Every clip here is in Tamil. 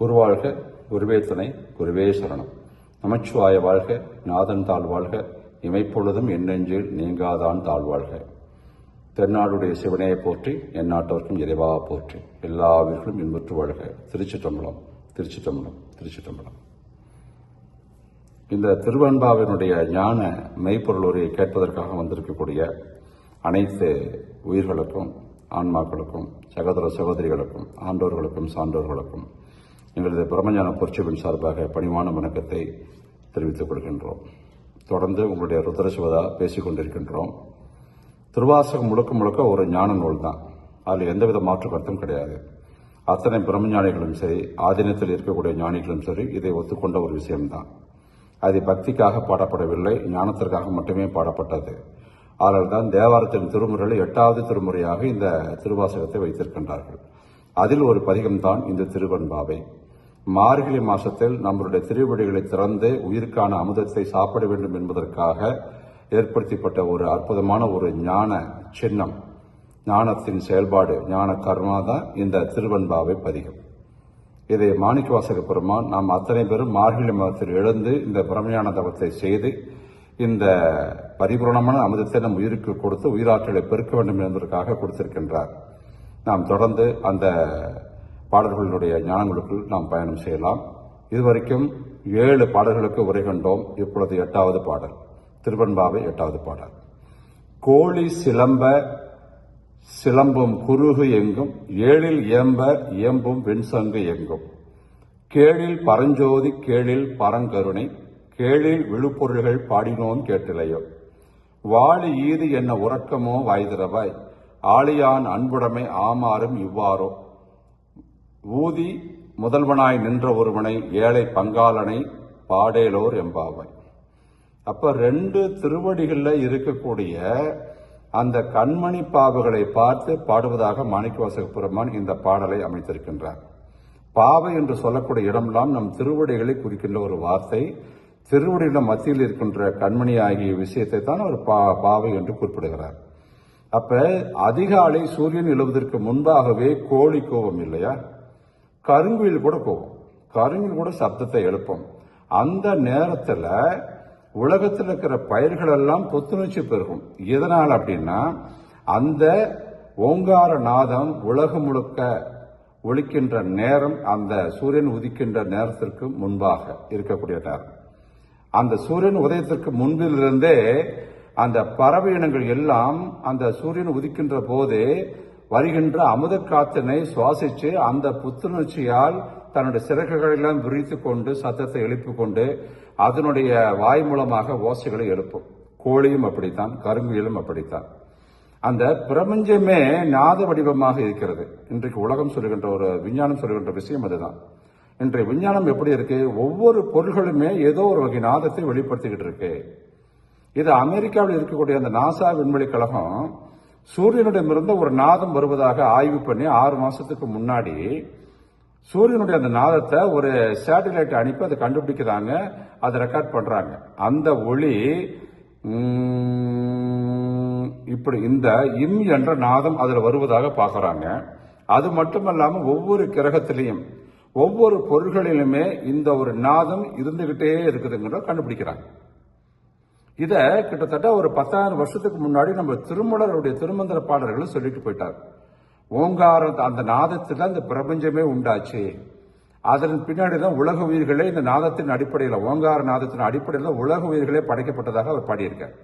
குருவாழ்க குருவே துணை குருவே சரணம். நமச்சிவாய வாழ்க நாதன் தாழ்வாழ்க இமைப்பொழுதும் எண்ணெஞ்சில் நீங்காதான் தாழ்வாழ்க தென்னாடுடைய சிவனையை போற்றி என் நாட்டோருக்கும் இறைவா போற்றி. எல்லா உயிர்களும் இன்புற்று வாழ்க. திருச்சிட்டம்பலம் திருச்சிட்டம்பலம் திருச்சிட்டம்பலம் இந்த திருவன்பாவினுடைய ஞான மெய்ப்பொருள் உரையை கேட்பதற்காக வந்திருக்கக்கூடிய அனைத்து உயிர்களுக்கும் ஆன்மாக்களுக்கும் சகோதர சகோதரிகளுக்கும் ஆண்டோர்களுக்கும் சான்றோர்களுக்கும் எங்களது பிரம்மஞான பொற்சபின் சார்பாக பணிவான வணக்கத்தை தெரிவித்துக் கொள்கின்றோம். தொடர்ந்து உங்களுடைய ருத்ரசிவதா பேசிக் கொண்டிருக்கின்றோம். திருவாசகம் முழுக்க முழுக்க ஒரு ஞான நூல் தான் அதில் எந்தவித மாற்று கருத்தும் கிடையாது. அத்தனை பிரம்மஞானிகளும் சரி ஆதீனத்தில் இருக்கக்கூடிய ஞானிகளும் சரி இதை ஒத்துக்கொண்ட ஒரு விஷயம்தான். அது பக்திக்காக பாடப்படவில்லை ஞானத்திற்காக மட்டுமே பாடப்பட்டது. ஆனால் தான் தேவாரத்தின் திருமுறையில் எட்டாவது திருமுறையாக இந்த திருவாசகத்தை வைத்திருக்கின்றார்கள். அதில் ஒரு பதிகம்தான் இந்த திருவன்பாவை மார்கழி மாசத்தில் நம்மளுடைய திருவடிகளை திறந்து உயிருக்கான அமுதத்தை சாப்பிட வேண்டும் என்பதற்காக ஏற்படுத்தப்பட்ட ஒரு அற்புதமான ஒரு ஞான சின்னம் ஞானத்தின் செயல்பாடு ஞான கர்மா தான் இந்த திருவன்பாவை பதிகம். இதை மாணிக்கவாசக பெருமான் நாம் அத்தனை பேரும் மார்கழி மாதத்தில் எழுந்து இந்த பிரமையான தவத்தை செய்து இந்த பரிபூரணமான அமுதத்தை நம் உயிருக்கு கொடுத்து உயிராற்றலை பெருக்க வேண்டும் என்பதற்காக கொடுத்திருக்கின்றார். நாம் தொடர்ந்து அந்த பாடல்களினுடைய ஞானங்களுக்குள் நாம் பயணம் செய்யலாம். இதுவரைக்கும் ஏழு பாடல்களுக்கு உரை கண்டோம். இப்பொழுது எட்டாவது பாடல் திருவன்பாவை எட்டாவது பாடல். கோழி சிலம்ப சிலம்பும் குருகு எங்கும் ஏழில் ஏம்ப இயம்பும் வெண்சங்கு எங்கும். கேழில் பரஞ்சோதி கேழில் பரங்கருணை கேழில் விழுப்பொருள்கள் பாடினோம் கேட்டிலையோ. வாழி ஈது என்ன உறக்கமோ வாய்திரவாய். ஆளியான் அன்புடைமை ஆமாறும் இவ்வாறோ. ஊதி முதல்வனாய் நின்ற ஒருவனை ஏழை பங்காளனை பாடேலோர் எம்பாவாய் அப்போ ரெண்டு திருவடிகளில் இருக்கக்கூடிய அந்த கண்மணி பாவுகளை பார்த்து பாடுவதாக மாணிக்கவாசக பெருமான் இந்த பாடலை அமைத்திருக்கின்றார். பாவை என்று சொல்லக்கூடிய இடமெல்லாம் நம் திருவடிகளை குறிக்கின்ற ஒரு வார்த்தை. திருவடிகளின் மத்தியில் இருக்கின்ற கண்மணி ஆகிய விஷயத்தை தான் அவர் பா பாவை என்று குறிப்பிடுகிறார். அப்ப அதிகாலை சூரியன் எழுவதற்கு முன்பாகவே கோழி கோபம் இல்லையா? கருங்குயில் கூட கோபம். கருங்குயில் கூட சப்தத்தை எழுப்பும். அந்த நேரத்தில் உலகத்தில் இருக்கிற பயிர்கள் எல்லாம் புத்துணர்ச்சி பெருகும். எதனால் அப்படின்னா அந்த ஓங்கார நாதம் உலகம் முழுக்க ஒழிக்கின்ற நேரம் அந்த சூரியன் உதிக்கின்ற நேரத்திற்கு முன்பாக இருக்கக்கூடிய நேரம். அந்த சூரியன் உதயத்திற்கு முன்பிலிருந்தே அந்த பறவை இனங்கள் எல்லாம் அந்த சூரியன் உதிக்கின்ற போதே வருகின்ற அமுத காத்தினை சுவாசிச்சு அந்த புத்துணர்ச்சியால் தன்னுடைய சிறகுகளெல்லாம் விரித்து கொண்டு சத்தத்தை எழுப்பி கொண்டு அதனுடைய வாய் மூலமாக ஓசைகளை எழுப்பும். கோழியும் அப்படித்தான் கருங்குயிலும் அப்படித்தான். அந்த பிரபஞ்சமே நாத வடிவமாக இருக்கிறது. இன்றைக்கு உலகம் சொல்லுகின்ற ஒரு விஞ்ஞானம் சொல்லுகின்ற விஷயம் அதுதான். இன்றைய விஞ்ஞானம் எப்படி இருக்கு? ஒவ்வொரு பொருள்களுமே ஏதோ ஒரு வகை நாதத்தை வெளிப்படுத்திக்கிட்டு இருக்கு. இது அமெரிக்காவில் இருக்கக்கூடிய அந்த நாசா விண்வெளி கழகம் சூரியனிடமிருந்து ஒரு நாதம் வருவதாக ஆய்வு பண்ணி ஆறு மாசத்துக்கு முன்னாடி சூரியனுடைய அந்த நாதத்தை ஒரு சேட்டலைட் அனுப்பி அதை கண்டுபிடிக்கிறாங்க அதை ரெக்கார்ட் பண்றாங்க. அந்த ஒளி இப்படி இந்த இம் என்ற நாதம் அதில் வருவதாக பார்க்குறாங்க. அது மட்டுமல்லாமல் ஒவ்வொரு கிரகத்திலையும் ஒவ்வொரு பொருள்களிலுமே இந்த ஒரு நாதம் இருந்துகிட்டே இருக்குதுங்கிறத கண்டுபிடிக்கிறாங்க. இதை கிட்டத்தட்ட ஒரு பத்தாயிரம் வருஷத்துக்கு முன்னாடி நம்ம திருமலருடைய திருமந்திர பாடல்களும் சொல்லிட்டு போயிட்டார். ஓங்கார அந்த நாதத்தில் அந்த பிரபஞ்சமே உண்டாச்சு. அதன் பின்னாடி தான் உலக உயிர்களே இந்த நாதத்தின் அடிப்படையில் ஓங்கார நாதத்தின் அடிப்படையில் உலக உயிர்களே படைக்கப்பட்டதாக அவர் பாடியிருக்கார்.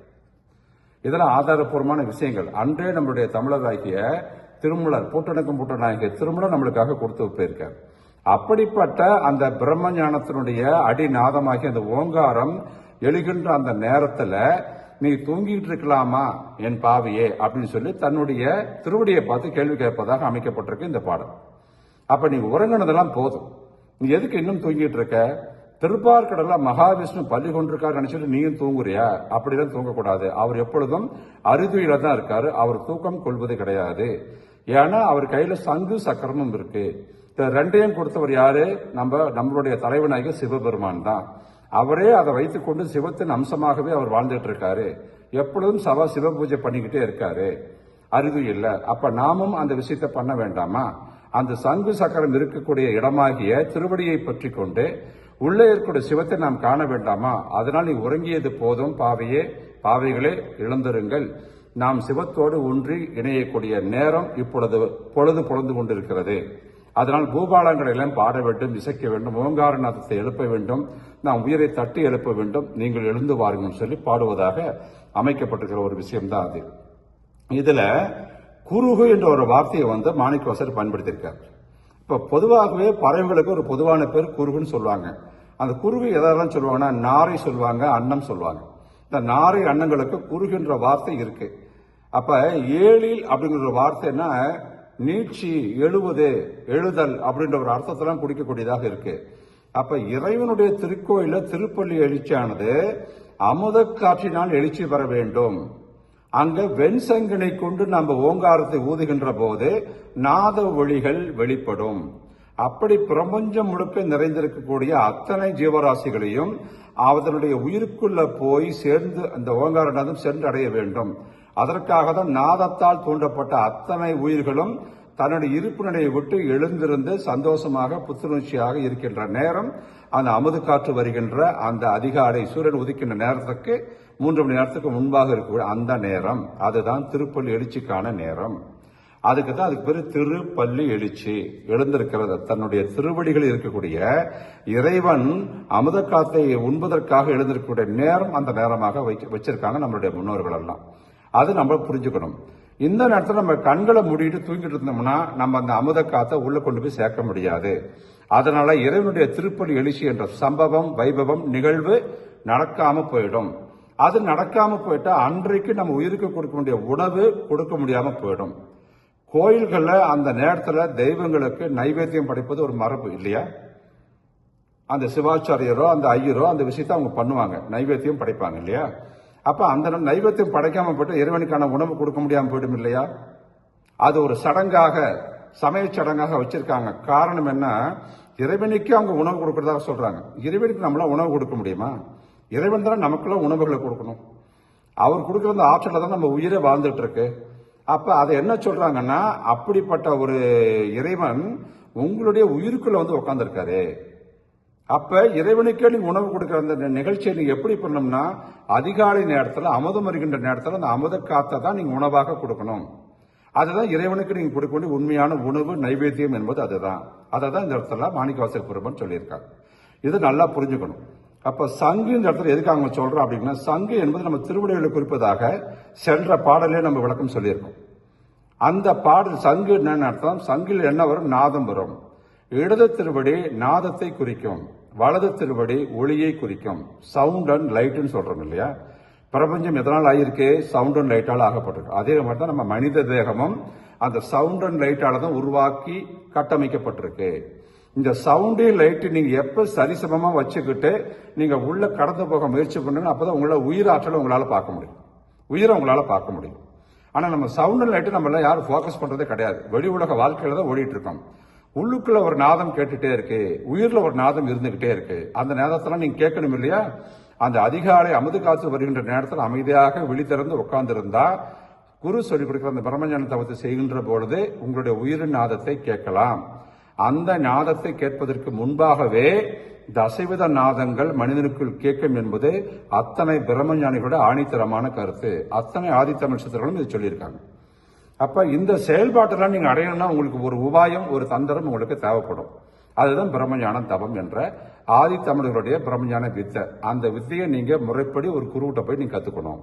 இதெல்லாம் ஆதாரப்பூர்வமான விஷயங்கள். அன்றே நம்மளுடைய தமிழராகிய திருமலர் பூட்டணக்கம் பூட்டநாயக திருமலர் நம்மளுக்காக கொடுத்து போயிருக்கார். அப்படிப்பட்ட அந்த பிரம்ம ஞானத்தினுடைய அடிநாதமாகிய அந்த ஓங்காரம் எழுகின்ற அந்த நேரத்துல நீ தூங்கிட்டு இருக்கலாமா என் பாவியே? அப்படின்னு சொல்லி தன்னுடைய திருவடியை பார்த்து கேள்வி கேட்பதாக அமைக்கப்பட்டிருக்கு இந்த பாடல். அப்ப நீ உறங்கினதெல்லாம் போதும். நீ எதுக்கு இன்னும் தூங்கிட்டு இருக்க திருப்பார்கடல மகாவிஷ்ணு பள்ளி கொண்டிருக்காரு நினைச்சிட்டு நீயும் தூங்குறியா? அப்படிலாம் தூங்கக்கூடாது. அவர் எப்பொழுதும் அறுதியில தான் இருக்காரு. அவர் தூக்கம் கொள்வது கிடையாது. ஏன்னா அவர் கையில சங்கு சக்கரமும் இருக்கு. இந்த ரெண்டையும் கொடுத்தவர் யாரு? நம்ம நம்மளுடைய தலைவனாகிய சிவபெருமான் தான். அவரே அதை வைத்துக்கொண்டு சிவத்தின் அம்சமாகவே அவர் வாழ்ந்துட்டு இருக்காரு எப்பொழுதும் சவ சிவ பூஜை பண்ணிக்கிட்டே இருக்காரு. அறிவு இல்லை. அப்ப நாமும் அந்த விஷயத்தை பண்ண வேண்டாமா? அந்த சங்கு சக்கரம் இருக்கக்கூடிய இடமாகிய திருவடியை பற்றி கொண்டு உள்ளே இருக்கக்கூடிய சிவத்தை நாம் காண வேண்டாமா? அதனால் நீ உறங்கியது போதும் பாவையே. பாவைகளே இழந்திருங்கள் நாம் சிவத்தோடு ஒன்றி இணையக்கூடிய நேரம் இப்பொழுது பொழுது பொழுது கொண்டிருக்கிறது. அதனால் பூபாலங்களை எல்லாம் பாட வேண்டும் இசைக்க வேண்டும் ஓங்காரநாதத்தை எழுப்ப வேண்டும் நாம் உயிரை தட்டி எழுப்ப வேண்டும் நீங்கள் எழுந்து வாருங்கள் சொல்லி பாடுவதாக அமைக்கப்பட்டிருக்கிற ஒரு விஷயம்தான் அது. இதுல குருகு என்ற ஒரு வார்த்தையை வந்து மாணிக்கவாசர் பயன்படுத்தியிருக்கார். இப்போ பொதுவாகவே பறவைகளுக்கு ஒரு பொதுவான பேர் குருகுன்னு சொல்லுவாங்க. அந்த குருகு எதெல்லாம் சொல்லுவாங்கன்னா நாரை சொல்லுவாங்க அன்னம் சொல்லுவாங்க. இந்த நாரை அன்னங்களுக்கு குருகுன்ற வார்த்தை இருக்கு. அப்ப ஏழில் அப்படிங்கிற ஒரு வார்த்தைன்னா நீட்சி எழுவது எழுதல் அப்படின்ற ஒரு அர்த்தத்தெல்லாம் குடிக்கக்கூடியதாக இருக்கு. அப்ப இறைவனுடைய திருக்கோயில திருப்பள்ளி எழுச்சியானது அமுத காற்றினால் எழுச்சி பெற வேண்டும். அங்க வெண்சங்கினை கொண்டு நம்ம ஓங்காரத்தை ஊதுகின்ற போது நாத ஒளிகள் வெளிப்படும். அப்படி பிரபஞ்சம் முழுக்க நிறைந்திருக்கக்கூடிய அத்தனை ஜீவராசிகளையும் அதனுடைய உயிருக்குள்ள போய் சேர்ந்து அந்த ஓங்காரநாதம் சென்றடைய வேண்டும். அதற்காக தான் நாதத்தால் தூண்டப்பட்ட அத்தனை உயிர்களும் தன்னுடைய இருப்பு நிலையை விட்டு எழுந்திருந்து சந்தோஷமாக புத்துணர்ச்சியாக இருக்கின்ற நேரம் அந்த அமுது காற்று வருகின்ற அந்த அதிகாலை சூரியன் உதிக்கின்ற நேரத்துக்கு மூன்று மணி நேரத்துக்கு முன்பாக இருக்கக்கூடிய அந்த நேரம். அதுதான் திருப்பள்ளி எழுச்சிக்கான நேரம். அதுக்கு தான் அதுக்கு பேர் திருப்பள்ளி எழுச்சி. எழுந்திருக்கிறது. தன்னுடைய திருவடிகளில் இருக்கக்கூடிய இறைவன் அமுத காத்தை உண்பதற்காக எழுந்திருக்கக்கூடிய நேரம் அந்த நேரமாக வச்சிருக்காங்க நம்மளுடைய முன்னோர்கள் எல்லாம். அது நம்ம புரிஞ்சுக்கணும். இந்த நேரத்தில் நம்ம கண்களை மூடிட்டு தூங்கிட்டு இருந்தோம்னா நம்ம அந்த அமுத காத்தை உள்ள கொண்டு போய் சேர்க்க முடியாது. அதனால இறைவனுடைய திருப்பலி எழுச்சி என்ற சம்பவம் வைபவம் நிகழ்வு நடக்காம போயிடும். அது நடக்காம போயிட்டா அன்றைக்கு நம்ம உயிருக்கு கொடுக்க வேண்டிய உணவு கொடுக்க முடியாம போயிடும். கோயில்களில் அந்த நேரத்தில் தெய்வங்களுக்கு நைவேத்தியம் படைப்பது ஒரு மரபு இல்லையா? அந்த சிவாச்சாரியரோ அந்த ஐயரோ அந்த விஷயத்தை அவங்க பண்ணுவாங்க. நைவேத்தியம் படைப்பாங்க இல்லையா? அப்ப அந்த நைவத்தையும் நைவேத்தியம் படைக்காம போட்டு இறைவனுக்கான உணவு கொடுக்க முடியாமல் போயிடும் இல்லையா? அது ஒரு சடங்காக சமய சடங்காக வச்சிருக்காங்க. காரணம் என்ன? இறைவனுக்கு அவங்க உணவு கொடுக்கறதாக சொல்றாங்க. இறைவனுக்கு நம்மளால உணவு கொடுக்க முடியுமா? இறைவன் தானே நமக்குள்ள உணவுகளை கொடுக்கணும். அவர் கொடுக்குற அந்த ஆற்றல தான் நம்ம உயிரை வாழ்ந்துட்டு இருக்கு அப்ப அதை என்ன சொல்றாங்கன்னா அப்படிப்பட்ட ஒரு இறைவன் உங்களுடைய உயிருக்குள்ள வந்து உட்காந்துருக்காரு அப்ப இறைவனுக்கே நீ உணவு கொடுக்கிற அந்த நிகழ்ச்சியை நீங்க எப்படி பண்ணணும்னா அதிகாலை நேரத்தில் அமுதம் வருகின்ற நேரத்தில் அந்த அமுத காத்தை தான் நீங்க உணவாக கொடுக்கணும். அதுதான் இறைவனுக்கு நீங்க கொடுக்க வேண்டிய உண்மையான உணவு நைவேத்தியம் என்பது அதுதான். அதை தான் இந்த இடத்துல மாணிக்கவாசல் பெருமன் சொல்லியிருக்காங்க இது நல்லா புரிஞ்சுக்கணும். அப்ப சங்கு இந்த இடத்துல எதுக்காக அவங்க சொல்றோம் அப்படின்னா சங்கு என்பது நம்ம திருவிடைகளை குறிப்பதாக சென்ற பாடலே நம்ம விளக்கம் சொல்லியிருக்கோம். அந்த பாடல் சங்கு என்னன்னு அர்த்தம் சங்கில் என்ன வரும்? நாதம் வரும். இடது திருவடி நாதத்தை குறிக்கும் வலது திருவடி ஒளியை குறிக்கும் சவுண்ட் அண்ட் லைட்னு சொல்றோம் இல்லையா? பிரபஞ்சம் எதனால் ஆகியிருக்கு சவுண்ட் அண்ட் லைட்டால் ஆகப்பட்டிருக்கு. அதே மாதிரி தான் நம்ம மனித தேகமும் அந்த சவுண்ட் அண்ட் லைட்டால தான் உருவாக்கி கட்டமைக்கப்பட்டிருக்கு. இந்த சவுண்டு லைட்டு நீங்க எப்ப சரிசமமா வச்சுக்கிட்டு நீங்க உள்ள கடந்து போக முயற்சி பண்ணுங்க அப்பதான் உங்களோட உயிராற்றலை உங்களால பார்க்க முடியும். உயிரை உங்களால பார்க்க முடியும். ஆனா நம்ம சவுண்ட் லைட்டு நம்மள யாரும் ஃபோக்கஸ் பண்றதே கிடையாது. வெளி உலக வாழ்க்கையில தான் ஓடிட்டு இருக்கோம். உள்ளுக்குள்ள ஒரு நாதம் கேட்டுட்டே இருக்கு உயிர்ல ஒரு நாதம் இருந்துகிட்டே இருக்கு. அந்த நேரத்தெல்லாம் நீங்க கேட்கணும் இல்லையா? அந்த அதிகாலை அமுது காத்து வருகின்ற நேரத்தில் அமைதியாக விழித்திறந்து உட்கார்ந்திருந்தா குரு சொல்லிக் கொடுக்கிற அந்த பிரம்மஞான தவத்தை செய்கின்ற பொழுது உங்களுடைய உயிரின் நாதத்தை கேட்கலாம். அந்த நாதத்தை கேட்பதற்கு முன்பாகவே இந்த அசைவித நாதங்கள் மனிதனுக்குள் கேட்கும் என்பது அத்தனை பிரம்மஞானிகளோட ஆணித்தரமான கருத்து. அத்தனை ஆதித்தமிழ் சித்தர்களும் இது சொல்லியிருக்காங்க. அப்ப இந்த செயல்பாட்டெல்லாம் நீங்க அடையணும்னா உங்களுக்கு ஒரு உபாயம் ஒரு தந்திரம் உங்களுக்கு தேவைப்படும். அதுதான் பிரம்மஞானம் தவம் என்ற ஆதி தமிழர்களுடைய பிரம்மஞான வித்தை. அந்த வித்தையை நீங்க முறைப்படி ஒரு குருவிட்ட போய் நீங்க கத்துக்கணும்.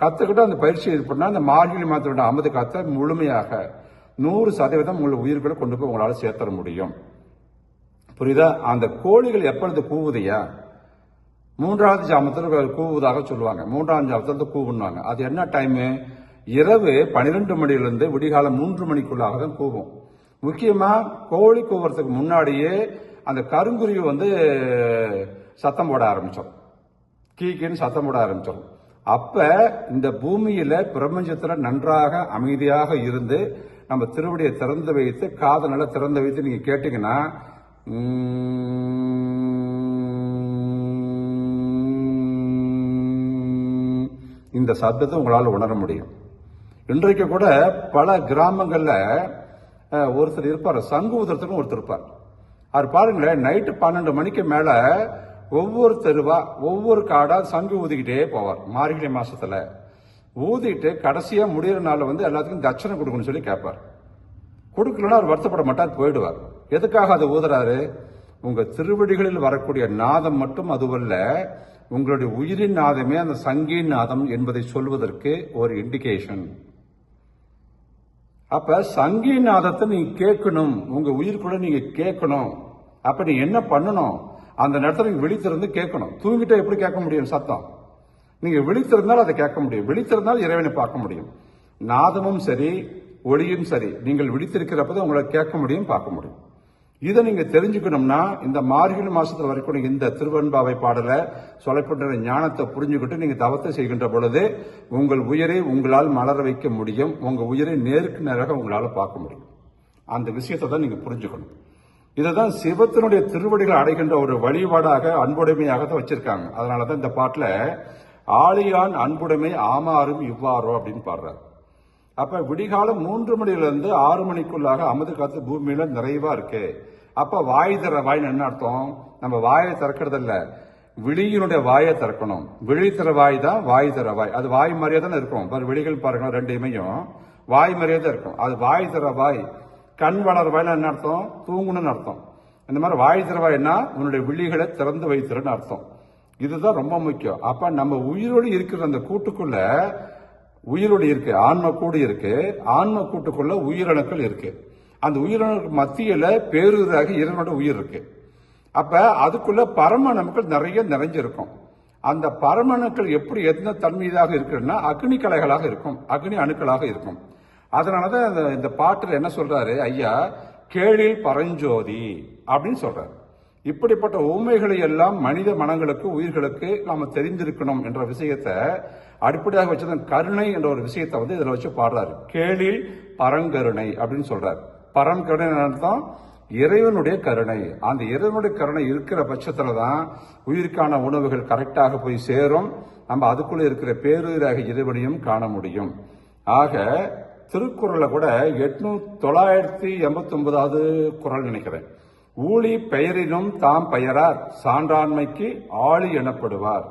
கத்துக்கிட்டு அந்த பயிற்சி இது அந்த மார்கழி மாதத்தோட அமுது காத்த முழுமையாக நூறு சதவீதம் உங்கள் உயிர்களை கொண்டு போய் உங்களால் சேர்த்தர முடியும். புரியுதா? அந்த கோழிகள் எப்பொழுது கூவுதையா மூன்றாவது ஜாமத்தில் கூவுவதாக சொல்லுவாங்க. மூன்றாவது ஜாமத்தில் கூவுன்னாங்க அது என்ன டைமு இரவு பன்னிரெண்டு மணிலிருந்து விடிகாலம் மூன்று மணிக்குள்ளாக தான் கூவும். முக்கியமாக கோழி கூவுறதுக்கு முன்னாடியே அந்த கருங்குருவி வந்து சத்தம் போட ஆரம்பித்தோம் கீக்கின்னு சத்தம் போட ஆரம்பித்தோம் அப்போ இந்த பூமியில் பிரபஞ்சத்தில் நன்றாக அமைதியாக இருந்து நம்ம திருவடியை திறந்து வைத்து காதை நல்லா திறந்து வைத்து நீங்கள் கேட்டிங்கன்னா இந்த சத்தத்தை உங்களால் உணர முடியும். இன்றைக்கு கூட பல கிராமங்களில் ஒருத்தர் இருப்பார். சங்கு ஊதுறதுக்கும் ஒருத்தர் இருப்பார். அவர் பாருங்களேன் நைட்டு பன்னெண்டு மணிக்கு மேலே ஒவ்வொரு தெருவா ஒவ்வொரு காடாக சங்கு ஊதிக்கிட்டே போவார். மார்கழி மாசத்துல. ஊதிட்டு கடைசியாக முடிகிற நாள் வந்து எல்லாத்துக்கும் தட்சணை கொடுக்கணும்னு சொல்லி கேட்பார். கொடுக்கலன்னா அவர் வருத்தப்பட மாட்டார் போயிடுவார். எதுக்காக அதை ஊதுறாரு? உங்கள் திருவடிகளில் வரக்கூடிய நாதம் மட்டும் அதுவல்ல உங்களுடைய உயிரின் நாதமே அந்த சங்கின் நாதம் என்பதை சொல்வதற்கு ஒரு இண்டிகேஷன் அப்ப சங்கி நாதத்தை நீங்க கேட்கணும். உங்க உயிருக்குள்ள நீங்க கேட்கணும். அப்ப நீ என்ன பண்ணணும்? அந்த நேரத்தில் நீங்க விழித்திருந்து கேட்கணும். தூங்கிட்டா எப்படி கேட்க முடியும் சத்தம்? நீங்க விழித்திருந்தால் அதை கேட்க முடியும். விழித்திருந்தால் இறைவனை பார்க்க முடியும். நாதமும் சரி ஒளியும் சரி. நீங்கள் விழித்திருக்கிறப்ப உங்களை கேட்க முடியும் பார்க்க முடியும். இதை நீங்க தெரிஞ்சுக்கணும்னா இந்த மார்கழி மாசத்துல வரைக்கும் இந்த திருவன்பாவை பாடல சொல்லப்பட்ட ஞானத்தை புரிஞ்சுக்கிட்டு நீங்க தவத்தை செய்கின்ற பொழுது உங்கள் உயிரை உங்களால் மலர வைக்க முடியும். உங்க உயிரை நேருக்கு நேராக உங்களால பார்க்க முடியும். அந்த விஷயத்தை தான் நீங்க புரிஞ்சுக்கணும். இதுதான் சிவத்தினுடைய திருவடிகள் அடைகின்ற ஒரு வழிபாடாக அன்புடைமையாக தான் வச்சிருக்காங்க. அதனாலதான் இந்த பாட்டுல ஆழியான் அன்புடைமை ஆமாறும் இவ்வாறோ அப்படின்னு பாடுறாரு. அப்ப விடிகாலம் மூன்று மணில ஆறு மணிக்குள்ளாக அமது காத்து பூமியில நிறைவா இருக்கு. அப்போ வாய் தர வாய்னு என்ன அர்த்தம்? நம்ம வாயை திறக்கிறது இல்லை விழியினுடைய வாயை திறக்கணும். விழி தர வாய் தான் வாய் தர வாய். அது வாய் மாதிரியே தானே இருக்கும். பாரு விழிகள் பாருங்க ரெண்டு இமையும் வாய் மாதிரியே தான் இருக்கும். அது வாய் தர வாய். கண் வளர வாயில் என்ன அர்த்தம்? தூங்கணும்னு அர்த்தம். இந்த மாதிரி வாய் தர வாய்னா உன்னுடைய விழிகளை திறந்து வைத்திருன்னு அர்த்தம். இதுதான் ரொம்ப முக்கியம். அப்ப நம்ம உயிரோடு இருக்கிற அந்த கூட்டுக்குள்ள உயிரோடு இருக்கு. ஆன்ம கூடு இருக்கு. ஆன்ம கூட்டுக்குள்ள உயிரணுக்கள் இருக்கு. அந்த உயிரணுக்கு மத்தியில் பேருதாக இறைவனோட உயிர் இருக்கு. அப்போ அதுக்குள்ள பரமணுக்கள் நிறைய நிறைஞ்சிருக்கும். அந்த பரமணுக்கள் எப்படி எந்த தன்மையாக இருக்குன்னா அக்னி கலைகளாக இருக்கும். அக்னி அணுக்களாக இருக்கும். அதனாலதான் இந்த- இந்த பாட்டில் என்ன சொல்றாரு? ஐயா கேளில் பரஞ்சோதி அப்படின்னு சொல்கிறார் இப்படிப்பட்ட உண்மைகளை எல்லாம் மனித மனங்களுக்கு உயிர்களுக்கு நாம் தெரிந்திருக்கணும் என்ற விஷயத்தை அடிப்படையாக வச்சதன் கருணை என்ற ஒரு விஷயத்தை வந்து இதில் வச்சு பாடுறாரு. கேளில் பரங்கருணை அப்படின்னு சொல்றாரு. பரங்கருணை என்ன அர்த்தம் இறைவனுடைய கருணை. அந்த இறைவனுடைய கருணை இருக்கிற பட்சத்தில் தான் உயிருக்கான உணவுகள் கரெக்டாக போய் சேரும். நம்ம அதுக்குள்ளே இருக்கிற பேருயிராக இறைவனையும் காண முடியும். ஆக திருக்குறளில் கூட எட்நூ தொள்ளாயிரத்தி எண்பத்தி ஒன்பதாவது குரல் நினைக்கிறேன். ஊழி பெயரினும் தாம் பெயரார் சான்றாண்மைக்கு ஆளி எனப்படுவார்.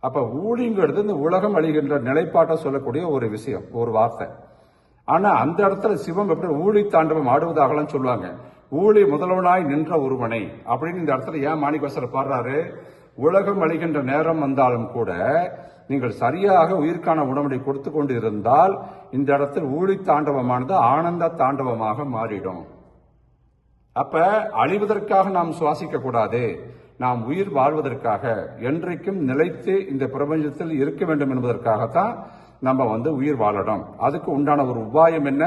அப்போ ஊழிங்கிறது இந்த உலகம் அழிகின்ற நிலைப்பாட்டை சொல்லக்கூடிய ஒரு விஷயம் ஒரு வார்த்தை. ஆனா அந்த இடத்துல சிவம் எப்படி ஊழி தாண்டவம் ஆடுவதாகலாம் சொல்லுவாங்க. ஊழி முதல்வனாய் நின்ற ஒருவனை அப்படின்னு இந்த இடத்துல ஏன் மாணிக்கவாசர் பாடுறாரு? உலகம் அழிகின்ற நேரம் வந்தாலும் கூட நீங்கள் சரியாக உயிர்க்கான உணவனை கொடுத்து கொண்டு இருந்தால் இந்த இடத்தில் ஊழி தாண்டவமானது ஆனந்த தாண்டவமாக மாறிடும். அப்ப அழிவதற்காக நாம் சுவாசிக்க கூடாது. நாம் உயிர் வாழ்வதற்காக என்றைக்கும் நிலைத்து இந்த பிரபஞ்சத்தில் இருக்க வேண்டும் என்பதற்காகத்தான் நம்ம வந்து உயிர் வாழணும். அதுக்கு உண்டான ஒரு உபாயம் என்ன?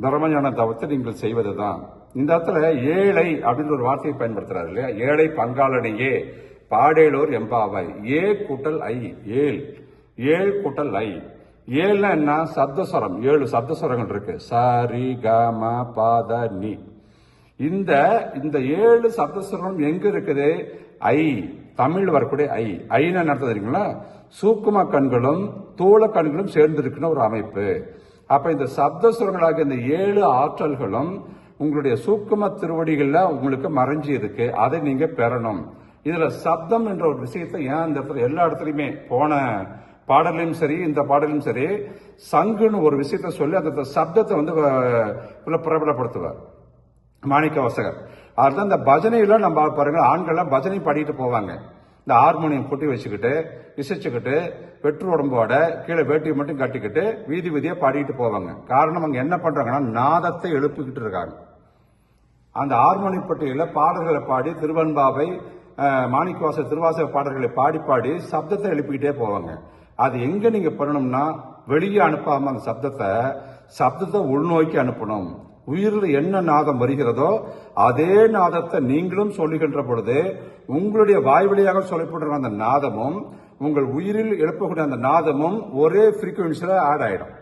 பிரம்மஞான தவத்தை நீங்கள் செய்வது தான் இந்த இடத்துல ஏழை அப்படின்ற ஒரு வார்த்தையை பயன்படுத்துறாரு இல்லையா? ஏழை பங்காளனையே பாடேலோர் எம்பாவாய். ஏ கூட்டல் ஐ ஏழ் ஏழ் கூட்டல் ஐ. ஏழ்னா என்ன? சப்தஸ்வரம். ஏழு சப்தஸ்வரங்கள் இருக்கு. சாரி கம பாத நீ. இந்த இந்த ஏழு சப்தஸ்வரம் எங்க இருக்குது? ஐ. தமிழ் வரக்கூடிய ஐ. ஐன்னு என்ன தெரியுங்களா? சூக்கும கண்களும் தூள கண்களும் சேர்ந்திருக்கிற ஒரு அமைப்பு. அப்ப இந்த சப்த சுரங்களாக இந்த ஏழு ஆற்றல்களும் உங்களுடைய சூக்கும திருவடிகள்ல உங்களுக்கு மறைஞ்சு இருக்கு. அதை நீங்க பெறணும். இதுல சப்தம் என்ற ஒரு விஷயத்தை ஏன் இந்த இடத்துல எல்லா இடத்துலயுமே போன பாடலையும் சரி இந்த பாடலையும் சரி சங்குன்னு ஒரு விஷயத்த சொல்லி அந்த சப்தத்தை வந்து பிரபலப்படுத்துவார். மாணிக்க வாசகர் அதுதான் இந்த பஜனையில நம்ம பாருங்க ஆண்கள்லாம் பஜனை பாடிட்டு போவாங்க. இந்த ஹார்மோனியம் கொட்டி வச்சுக்கிட்டு இசைச்சுக்கிட்டு வெற்று உடம்போட கீழே வேட்டியை மட்டும் கட்டிக்கிட்டு வீதி வீதியாக பாடிக்கிட்டு போவாங்க. காரணம் அவங்க என்ன பண்ணுறாங்கன்னா நாதத்தை எழுப்பிக்கிட்டு இருக்காங்க. அந்த ஹார்மோனியம் பட்டியலில் பாடல்களை பாடி திருவன்பாவை மாணிக்கவாச திருவாசக பாடல்களை பாடி பாடி சப்தத்தை எழுப்பிக்கிட்டே போவாங்க. அது எங்கே நீங்கள் பண்ணணும்னா வெளியே அனுப்பாமல் அந்த சப்தத்தை சப்தத்தை உள்நோக்கி அனுப்பணும். உயிரில் என்ன நாதம் வருகிறதோ அதே நாதத்தை நீங்களும் சொல்லுகின்ற பொழுது உங்களுடைய வாய் வழியாக சொல்லப்படுற அந்த நாதமும் உங்கள் உயிரில் எழுப்பக்கூடிய அந்த நாதமும் ஒரே ஃப்ரீக்குவென்சியில் ஆட் ஆயிடும்.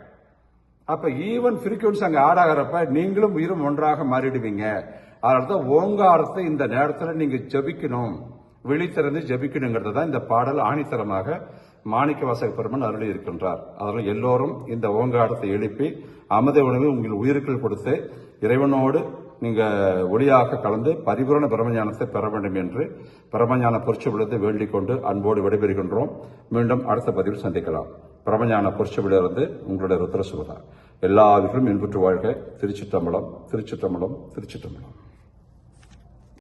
அப்ப ஈவன் ஃப்ரீக்குவென்சி அங்கே ஆட் ஆகிறப்ப நீங்களும் உயிரும் ஒன்றாக மாறிடுவீங்க. அதனால தான் ஓங்காரத்தை இந்த நேரத்தில் நீங்க ஜபிக்கணும். விழித்திறந்து ஜபிக்கணுங்கிறது தான் இந்த பாடல் ஆணித்தரமாக மாணிக்க வாசக பெருமன் அருளி இருக்கின்றார் அதனால் எல்லோரும் இந்த ஓங்காடத்தை எழுப்பி அமுத உணவை உங்கள் உயிருக்குள் கொடுத்து இறைவனோடு நீங்கள் ஒளியாக கலந்து பரிபூரண பிரம்மஞானத்தை பெற வேண்டும் என்று பிரம்மஞான பொற்சவிலிருந்து வேண்டிக் கொண்டு அன்போடு விடைபெறுகின்றோம். மீண்டும் அடுத்த பதிவில் சந்திக்கலாம். பிரம்மஞான பொற்சவிலிருந்து உங்களுடைய ருத்ரசுவதா எல்லா வீட்டிலும் இன்புற்று வாழ்க. திருச்சிற்றம்பலம் திருச்சிற்றம்பலம் திருச்சிற்றம்பலம்.